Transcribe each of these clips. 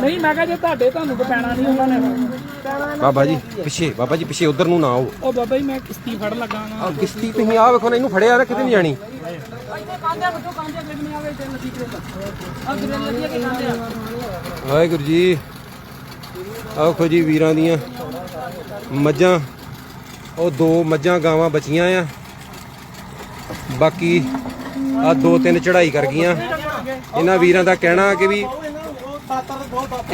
ਨਹੀਂ ਮੈਂ ਕਿਹਾ ਜੇ ਤੁਹਾਡੇ ਤੁਹਾਨੂੰ ਤਾਂ ਪੈਣਾ ਨਹੀਂ ਉਹਨਾਂ ਨੇ। ਬਾਬਾ ਜੀ ਪਿੱਛੇ ਬਾਬਾ ਜੀ ਪਿੱਛੇ ਉਧਰ ਨੂੰ ਨਾ ਆਓ। ਉਹ ਬਾਬਾ ਜੀ ਮੈਂ ਕਿਸ਼ਤੀ ਫੜ ਲੱਗਾ ਨਾ। ਆ ਕਿਸ਼ਤੀ ਤੁਸੀਂ ਆ ਵੇਖੋ ਨਾ ਇਹਨੂੰ ਫੜਿਆ ਨਾ ਕਿਤੇ ਨਹੀਂ ਜਾਣੀ। ਵਾਹਿਗੁਰੂ ਜੀ ਆਖੋ ਜੀ ਵੀਰਾਂ ਦੀਆਂ ਮੱਝਾਂ ਉਹ ਦੋ ਮੱਝਾਂ ਗਾਵਾਂ ਬਚੀਆਂ ਆ। ਬਾਕੀ ਆ ਦੋ ਤਿੰਨ ਚੜ੍ਹਾਈ ਕਰ ਗਈਆਂ। ਇਹਨਾਂ ਵੀਰਾਂ ਦਾ ਕਹਿਣਾ ਕਿ ਵੀ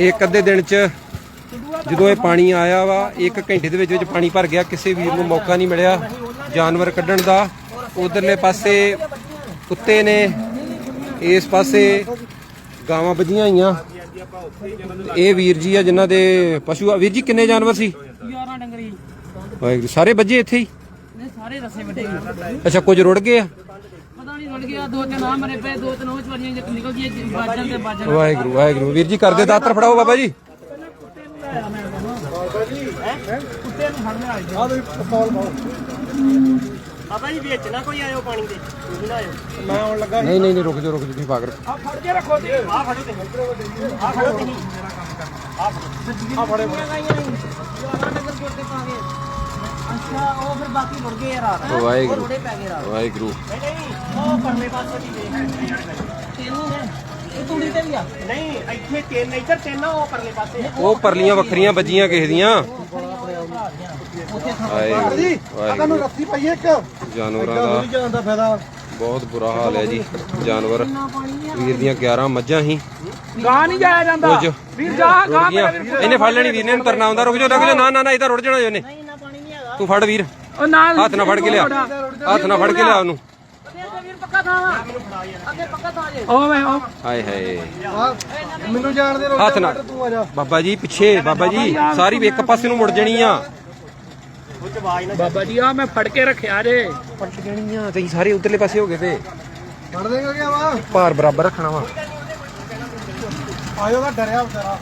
ਇੱਕ ਅੱਧੇ ਦਿਨ ਚ ਜਦੋਂ ਇਹ ਪਾਣੀ ਆਇਆ ਵਾ ਇੱਕ ਘੰਟੇ ਦੇ ਵਿੱਚ ਵਿੱਚ ਪਾਣੀ ਭਰ ਗਿਆ ਕਿਸੇ ਵੀਰ ਨੂੰ ਮੌਕਾ ਨਹੀਂ ਮਿਲਿਆ ਜਾਨਵਰ ਕੱਢਣ ਦਾ। ਉਧਰਲੇ ਪਾਸੇ ਕੁੱਤੇ ਨੇ ਇਸ ਪਾਸੇ ਗਾਵਾਂ ਵੱਜੀਆਂ ਹੋਈਆਂ ਇਹ ਵੀਰ ਜੀ ਆ ਜਿਨ੍ਹਾਂ ਦੇ ਪਸ਼ੂ ਆ। ਵੀਰ ਜੀ ਕਿੰਨੇ ਜਾਨਵਰ ਸੀ? 11 ਡੰਗਰੀ ਸਾਰੇ ਵੱਜੇ ਇੱਥੇ ਹੀ? ਨੇ ਸਾਰੇ ਰਸੇ ਵੱਡੇ। ਅੱਛਾ ਕੁਝ ਰੁੜ ਗਏ ਆ? ਪਤਾ ਨਹੀਂ ਰੁੜ ਗਿਆ ਦੋ ਤਿੰਨ ਆ ਮਰੇ ਪਏ ਦੋ ਤਿੰਨ ਉਹ ਚਵਾਰੀਆਂ ਜਿੱਤ ਨਿਕਲ ਗਈਆਂ ਬਾਜਣ ਤੇ ਬਾਜਣ ਵਾਹਿਗੁਰੂ ਵਾਹਿਗੁਰੂ। ਵੀਰ ਜੀ ਕਰਦੇ ਦਾਤਰ ਫੜਾਓ ਬਾਬਾ ਜੀ। ਬਾਬਾ ਜੀ ਵਿੱਚ ਨਾ ਕੋਈ ਆਇਓ ਪਾਣੀ ਦੇ। ਤੁਸੀਂ ਨਾ ਆਇਓ। ਨਹੀਂ ਨਹੀਂ ਨਹੀਂ ਰੁਕ ਜਾਓ ਰੁਕ ਜਾਓ ਤੁਸੀਂ ਪਾਗਰ ਆ ਫੜ ਕੇ ਰੱਖੋ ਜੀ ਆ ਫੜੋ ਤੇ ਆ ਫੜੋ ਤੇ ਆ ਫੜੋ ਡੰਗਰ ਕੋਟੇ ਪਾ ਗਏ ਅੱਛਾ ਉਹ ਫਿਰ ਬਾਕੀ ਮੁੜ ਗਏ ਯਾਰ ਵਾਹਿਗੁਰੂ। ਰੋੜੇ ਪੈ ਗਏ ਰਾਤ। ਵਾਹਿਗੁਰੂ। ਨਹੀਂ ਨਹੀਂ ਉਹ ਪਰਲੇ ਪਾਸੇ ਵੀ ਦੇਖ ਤੈਨੂੰ ਨੇ ਇਹ ਤੂੜੀ ਤੇ ਵੀ ਆ। ਨਹੀਂ ਇੱਥੇ ਤਿੰਨ ਇੱਧਰ ਤਿੰਨ ਆ ਉਹ ਪਰਲੇ ਪਾਸੇ ਉਹ ਪਰਲੀਆਂ ਵੱਖਰੀਆਂ ਵੱਜੀਆਂ ਕਿਸੇ ਦੀਆਂ। ਵਾਹਿਗੁਰੂ। ਵਾਹਿਗੁਰੂ। ਰੱਸੀ ਪਈ ਇੱਕ। ਜਾਨਵਰਾਂ ਦਾ। ਜਾਣ ਦਾ ਫਾਇਦਾ। ਬਹੁਤ ਬੁਰਾ ਹਾਲ ਹੈ ਜੀ। ਜਾਨਵਰ। ਵੀਰ ਦੀਆਂ 11 ਮੱਝਾਂ ਸੀ। ਗਾਂ ਨਹੀਂ ਜਾਇਆ ਜਾਂਦਾ। ਕੁਝ। ਵੀਰ ਜਾ ਗਾਂ ਰੁੜ ਗਈਆਂ। ਇਹਨੇ ਫੜ ਲੈਣੀ ਵੀਰ ਨੇ ਇਹਨੂੰ ਤਰਨਾ ਆਉਂਦਾ। ਰੁਕ ਜਾ ਰੁਕ ਜਾ ਨਾ ਨਾ ਨਾ ਇਹਦਾ ਰੁੜ ਜਾਣਾ ਜੀ ਉਹਨੇ। ਇੰਨਾ ਪਾਣੀ ਨਹੀਂ ਹੈਗਾ। ਤੂੰ ਫੜ ਵੀਰ। ਉਹ ਨਾਲ ਹੱਥ ਨਾਲ ਫੜ ਕੇ ਲਿਆ। ਹੱਥ ਨਾਲ ਫੜ ਕੇ ਲਿਆ ਉਹਨੂੰ। ਵੀਰ ਪੱਕਾ ਥਾਂ ਵਾ ਅੱਗੇ ਪੱਕਾ ਥਾਂ ਜੇ। ਉਹ ਮੈਂ ਉਹ। ਹਾਏ ਹਾਏ। ਮੈਨੂੰ ਜਾਣ ਦੇ ਹੱਥ ਨਾਲ। ਤੂੰ ਆ ਜਾ। ਬਾਬਾ ਜੀ ਪਿੱਛੇ ਬਾਬਾ ਜੀ ਸਾਰੀ ਇੱਕ ਪਾਸੇ ਨੂੰ ਮੁੜ ਜਣੀ ਆ। ਉਹ ਚ ਆਵਾਜ਼ ਨਾ ਬਾਬਾ ਜੀ ਆ ਮੈਂ ਫੜ ਕੇ ਰੱਖਿਆ ਜੇ। ਪਲਟ ਜਣੀ ਆ ਤੁਸੀਂ ਸਾਰੇ ਉਧਰਲੇ ਪਾਸੇ ਹੋ ਗਏ ਤੇ। ਫੜ ਦੇਗਾ ਕਿ ਵਾ ਭਾਰ ਬਰਾਬਰ ਰੱਖਣਾ ਵਾ। ਆਇਓ ਦਾ ਡਰਿਆ ਵਿਚਾਰਾ।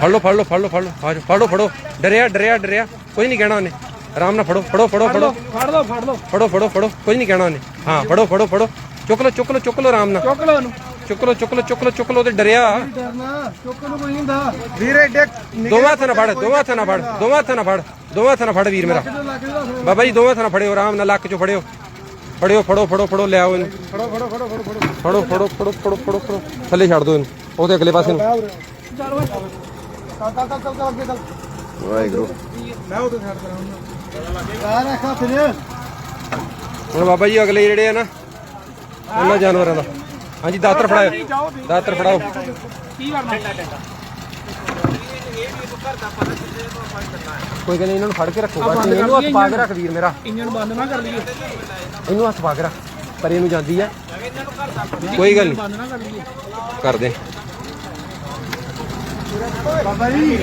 ਫੜ ਲਓ ਫੜ ਲਓ ਫੜ ਲਓ ਫੜ ਜਾਓ, ਫੜੋ ਫੜੋ। ਡਰਿਆ ਡਰਿਆ ਡਰਿਆ। ਕੁਝ ਨਹੀਂ ਕਹਿਣਾ ਉਹਨੇ। ਆਰਾਮ ਨਾਲ ਫੜੋ ਫੜੋ ਫੜੋ ਫੜੋ ਫੜ ਲਓ ਫੜ ਲਓ ਫੜੋ ਫੜੋ ਫੜੋ ਕੁਝ ਨਹੀਂ ਕਹਿਣਾ ਉਹਨੇ ਹਾਂ ਫੜੋ ਫੜੋ ਫੜੋ ਚੁੱਕ ਲਓ ਚੁੱਕ ਲਓ ਚੁੱਕ ਲਓ ਆਰਾਮ ਨਾਲ ਚੁੱਕ ਲਓ ਉਹਨੂੰ ਚੁੱਕ ਲਓ ਚੁੱਕ ਲਓ ਚੁੱਕ ਲਓ ਚੁੱਕ ਲਓ ਤੇ ਡਰਿਆ ਡਰਨਾ ਚੁੱਕ ਨੂੰ ਕੋਈ ਨਹੀਂ ਹੁੰਦਾ ਵੀਰ ਐਡੇ ਦੋਵਾਂ ਹੱਥਾਂ ਨਾਲ ਫੜ ਦੋਵਾਂ ਹੱਥਾਂ ਨਾਲ ਫੜ ਦੋਵਾਂ ਹੱਥਾਂ ਨਾਲ ਫੜ ਦੋਵਾਂ ਹੱਥਾਂ ਨਾਲ ਫੜ ਵੀਰ ਮੇਰਾ ਬਾਬਾ ਜੀ ਦੋਵਾਂ ਹੱਥਾਂ ਨਾਲ ਫੜਿਓ ਆਰਾਮ ਨਾਲ ਲੱਕ ਚੋਂ ਫੜਿਓ ਫੜਿਓ ਫੜੋ ਫੜੋ ਫੜੋ ਲਿਆਓ ਇਹਨੂੰ ਫੜੋ ਫੜੋ ਫੜੋ ਫੜੋ ਫੜੋ ਫੜੋ ਫੜੋ ਫੜੋ ਫੜੋ ਫੜੋ ਫੜੋ ਥੱਲੇ ਛੱਡ ਦਿਓ ਇਹਨੂੰ ਉਹਦੇ ਅਗਲੇ ਪਾਸੇ ਨੂੰ ਚੱਲ ਚੱਲ ਚੱਲ ਚੱਲ ਅੱਗੇ ਚੱਲ ਵਾਹਿਗੁਰੂ। ਮੈਂ ਉਹਦੇ ਸਾਈਡ ਕਰਾਉਂਗਾ ਆ ਰੱਖਾ ਫਿਰ। ਹੁਣ ਬਾਬਾ ਜੀ ਅਗਲੇ ਜਿਹੜੇ ਆ ਨਾ ਉਹਨਾਂ ਜਾਨਵਰਾਂ ਦਾ। ਹਾਂਜੀ ਦਾਤਰ ਫੜਾਓ। ਦਾਤਰ ਫੜਾਓ। ਕੀ ਕਰਨਾ ਕੋਈ ਗੱਲ ਨੀ ਇਹਨਾਂ ਨੂੰ ਫੜ ਕੇ ਰੱਖੋ। ਬਸ ਇਹਨੂੰ ਹੱਥ ਪਾ ਕੇ ਰੱਖ ਵੀਰ ਮੇਰਾ। ਇੰਜਨ ਬੰਦ ਨਾ ਕਰ ਲਈਏ। ਇਹਨੂੰ ਹੱਥ ਪਾ ਕੇ ਰੱਖ। ਪਰ ਇਹਨੂੰ ਜਾਂਦੀ ਆ। ਕੋਈ ਗੱਲ ਨਹੀਂ। ਬੰਦ ਨਾ ਕਰ ਲਈਏ। ਕਰ ਦੇ ਬਾਬਾ ਜੀ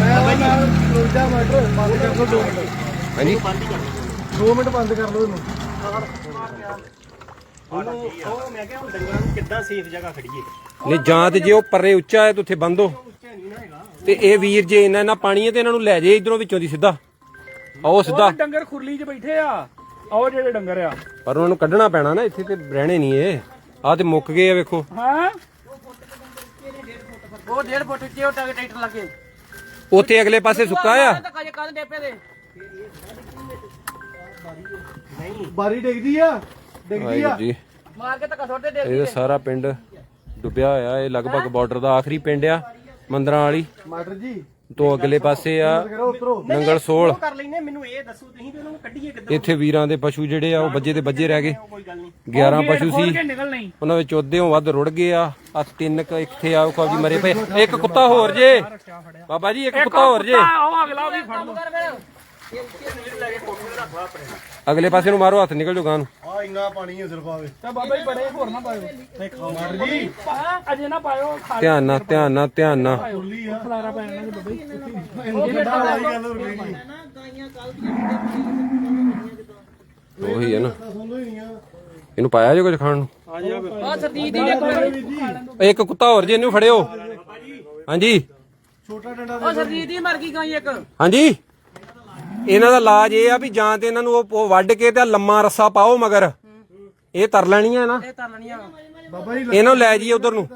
ਮੈਂ ਨਾ ਰੋਜਾ ਮਟਰ ਬੰਦ ਕਰ ਲਓ 2 ਮਿੰਟ। ਹਾਂਜੀ? 2 ਮਿੰਟ ਬੰਦ ਕਰ ਲਓ ਇਹਨੂੰ। ਉਹਨੂੰ ਉਹ ਮੈਂ ਕਿਹਾ ਹੁਣ ਡੰਗਰਾਂ ਨੂੰ ਕਿੱਦਾਂ ਸੇਫ ਜਗ੍ਹਾ ਖੜੀਏ? ਨਹੀਂ ਜਾਂ ਤੇ ਜੇ ਉਹ ਪਰਲੇ ਉੱਚਾ ਹੈ ਤੇ ਉੱਥੇ ਬੰਦੋ ਤੇ ਇਹ ਵੀਰ ਜੇ ਇਹਨਾਂ ਇਹਨਾਂ ਪਾਣੀ ਹੈ ਤੇ ਇਹਨਾਂ ਨੂੰ ਲੈ ਜੇ ਇਧਰੋਂ ਵਿੱਚੋਂ ਦੀ ਸਿੱਧਾ। ਆਓ ਸਿੱਧਾ। ਉਹ ਡੰਗਰ ਖੁਰਲੀ 'ਚ ਬੈਠੇ ਆ। ਆਓ ਜਿਹੜੇ ਡੰਗਰ ਆ। ਪਰ ਉਹਨਾਂ ਨੂੰ ਕੱਢਣਾ ਪੈਣਾ ਨਾ ਇੱਥੇ ਤੇ ਰਹਿਣੇ ਨਹੀਂ ਇਹ। ਆ ਤੇ ਮੁੱਕ ਗਏ ਆ ਵੇਖੋ। ਹਾਂ? ਉਹ 1.5 ਫੁੱਟ ਉੱਚੇ ਉਹ ਟਰੈਕਟਰ ਲੱਗੇ ਉੱਥੇ ਅਗਲੇ ਪਾਸੇ ਸੁੱਕਾ ਆ? ਡੇਪੇ ਦੇ ਬਾਰੀ ਡਿੱਗਦੀ ਆ ਡਿੱਗਦੀ ਵਾਹਿਗੁਰੂ ਆ ਜੀ। ਮਾਰ ਕੇ ਧੱਕਾ ਛੋਟੇ ਦੇ ਇਹ ਸਾਰਾ ਪਿੰਡ ਡੁੱਬਿਆ ਹੋਇਆ ਇਹ ਲਗਭਗ ਬਾਰਡਰ ਦਾ ਆਖਰੀ ਪਿੰਡ ਆ ਮੰਦਰਾਂ ਵਾਲੀ। ਮਟਰ ਜੀ ਤੋਂ ਅਗਲੇ ਪਾਸੇ ਆ ਨੰਗਲ ਸੋਲ। ਉਹ ਕਰ ਲੈਨੇ ਮੈਨੂੰ ਇਹ ਦੱਸੋ ਤੁਸੀਂ ਵੀ ਉਹਨਾਂ ਨੂੰ ਕੱਢੀਏ ਕਿੱਦਾਂ? ਇੱਥੇ ਵੀਰਾਂ ਦੇ ਪਸ਼ੂ ਜਿਹੜੇ ਆ ਉਹ ਬੱਜੇ ਤੇ ਬੱਜੇ ਰਹਿ ਗਏ। ਕੋਈ ਗੱਲ ਨਹੀਂ। 11 ਪਸ਼ੂ ਸੀ। ਕੇ ਉਹਨਾਂ ਵਿੱਚ ਉਹਦੇੋਂ ਵੱਧ ਰੁੜ ਗਏ ਆ। ਆ ਤਿੰਨ ਕ ਇੱਥੇ ਆ ਉਹ ਜੀ ਮਰੇ ਪਏ। ਇੱਕ ਕੁੱਤਾ ਹੋਰ ਜੇ। ਬਾਬਾ ਜੀ ਇੱਕ ਕੁੱਤਾ ਹੋਰ ਜੇ। ਉਹ ਅਗਲਾ ਵੀ ਫੜ ਲਓ। ਅਗਲੇ ਪਾਸੇ ਨੂੰ ਮਾਰੋ ਹੱਥ ਨਿਕਲ ਜਾਓ ਗਾਂ ਨੂੰ। ਆ ਇੰਨਾ ਪਾਣੀ ਹੈ ਸਿਰਫ ਆਵੇ ਤਾਂ ਬਾਬਾ ਜੀ ਬੜੇ ਹੋਰ ਨਾ ਪਾਇਓ। ਮਟਰ ਜੀ। ਪਾ ਅਜੇ ਨਾ ਪਾਇਓ ਖਾ ਧਿਆਨ ਨਾਲ ਧਿਆਨ ਨਾਲ ਧਿਆਨ ਨਾਲ। ਖੁੱਲੀ ਆ। ਖਲਾਰਾ ਪੈਣ ਲੱਗ ਬਾਬਾ ਜੀ। ਉਹ ਕਿੱਡਾ ਵਾਲੀ ਗੱਲ ਹੋ ਗਈ। ਜੀ ਉਹੀ ਹੈ ਨਾ। ਸੁਣ ਲੋ ਹੀ ਨਹੀਂ ਆ। ਇਹਨੂੰ ਪਾਇਆ ਜੇ ਕੁਝ ਖਾਣ ਨੂੰ? ਆ ਸਰਦੀਪ ਦੀ ਇੱਕ ਇੱਕ ਕੁੱਤਾ ਹੋਰ ਜੇ ਇਹਨੂੰ ਫੜਿਓ। ਹਾਂਜੀ। ਛੋਟਾ ਡੰਡਾ ਉਹ ਸਰਦੀਪ ਦੀ ਮਰ ਗਈ ਗਾਂ ਇੱਕ। ਹਾਂਜੀ। ਇਹਨਾਂ ਦਾ ਇਲਾਜ ਇਹ ਆ ਵੀ ਜਾਂ ਤੇ ਇਹਨਾਂ ਨੂੰ ਉਹ ਉਹ ਵੱਢ ਕੇ ਤੇ ਲੰਮਾ ਰੱਸਾ ਪਾਓ ਮਗਰ। ਇਹ ਤਰ ਲੈਣੀਆਂ ਨਾ। ਇਹ ਤਰ ਲੈਣੀਆਂ। ਬਾਬਾ ਜੀ ਇਹਨੂੰ ਲੈ ਜਾਈਏ ਉਧਰ ਨੂੰ।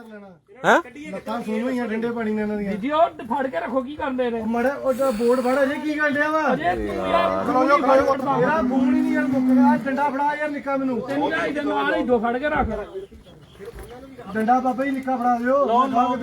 ਹੈ? ਲੱਤਾਂ ਸੋਨੂੰ ਹੀ ਆ ਠੰਡੇ ਪਾਣੀ ਨਾਲ ਇਹਨਾਂ ਦੀਆਂ। ਜੀ ਉਹ ਫੜ ਕੇ ਰੱਖੋ ਕੀ ਕਰਦੇ ਨੇ? ਮੜਾ ਉਹ ਜਿਹੜਾ ਬੋਰਡ ਫੜਾ ਜੇ ਕੀ ਕਰਨ ਡਿਆ ਵਾ? ਅਜੇ ਤੂੰ ਯਾਰ ਖਲੋ ਜਾ ਖਲੋ ਜਾ ਮੇਰਾ ਫੋਨ ਹੀ ਨਹੀਂ ਯਾਰ ਮੁੱਕ ਗਿਆ ਡੰਡਾ ਫੜਾ ਯਾਰ ਨਿੱਕਾ ਮੈਨੂੰ। ਤੈਨੂੰ ਜਾਈ ਦੇ ਨਾਲ ਹੀ ਦੋ ਫੜ ਕੇ ਰੱਖ। ਡੰਡਾ ਬਾਬਾ ਜੀ ਨਿੱਕਾ ਫੜਾ ਦਿਓ। ਲਓ ਲਓ